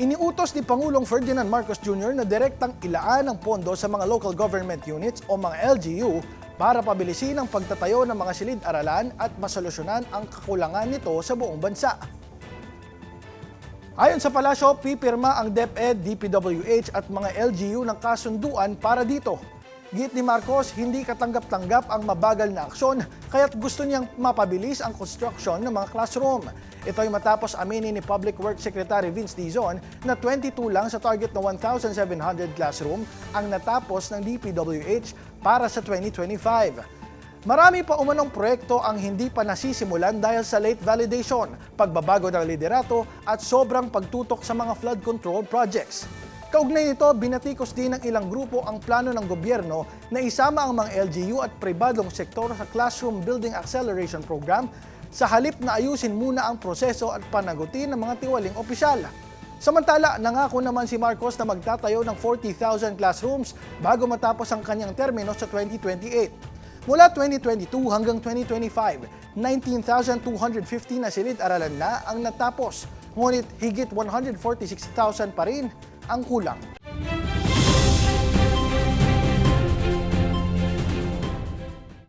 Iniutos ni Pangulong Ferdinand Marcos Jr. na direktang ilaan ang pondo sa mga local government units o mga LGU para pabilisin ang pagtatayo ng mga silid-aralan at masolusyonan ang kakulangan nito sa buong bansa. Ayon sa palasyo, pipirma ang DepEd, DPWH at mga LGU ng kasunduan para dito. Git ni Marcos, hindi katanggap-tanggap ang mabagal na aksyon kaya't gusto niyang mapabilis ang construction ng mga classroom. Ito ay matapos aminin ni Public Works Secretary Vince Dizon na 22 lang sa target na 1,700 classroom ang natapos ng DPWH para sa 2025. Marami pa umanong proyekto ang hindi pa nasisimulan dahil sa late validation, pagbabago ng liderato at sobrang pagtutok sa mga flood control projects. Kaugnay nito, binatikos din ng ilang grupo ang plano ng gobyerno na isama ang mga LGU at pribadong sektor sa Classroom Building Acceleration Program sa halip na ayusin muna ang proseso at panagutin ng mga tiwaling opisyal. Samantala, nangako naman si Marcos na magtatayo ng 40,000 classrooms bago matapos ang kanyang termino sa 2028. Mula 2022 hanggang 2025, 19,250 na silid-aralan na ang natapos, ngunit higit 146,000 pa rin ang kulang.